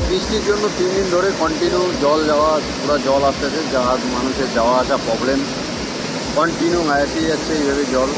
বৃষ্টির জন্য তিন দিন ধরে কন্টিনিউ জল যাওয়া, পুরো জল আসতেছে, যা মানুষের যাওয়া আসা প্রবলেম কন্টিনিউ আসেই যাচ্ছে এইভাবে জল।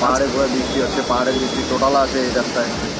পাহাড়ে ঘুরে বৃষ্টি হচ্ছে, পাহাড়ে বৃষ্টি টোটাল আছে এই রাস্তায়।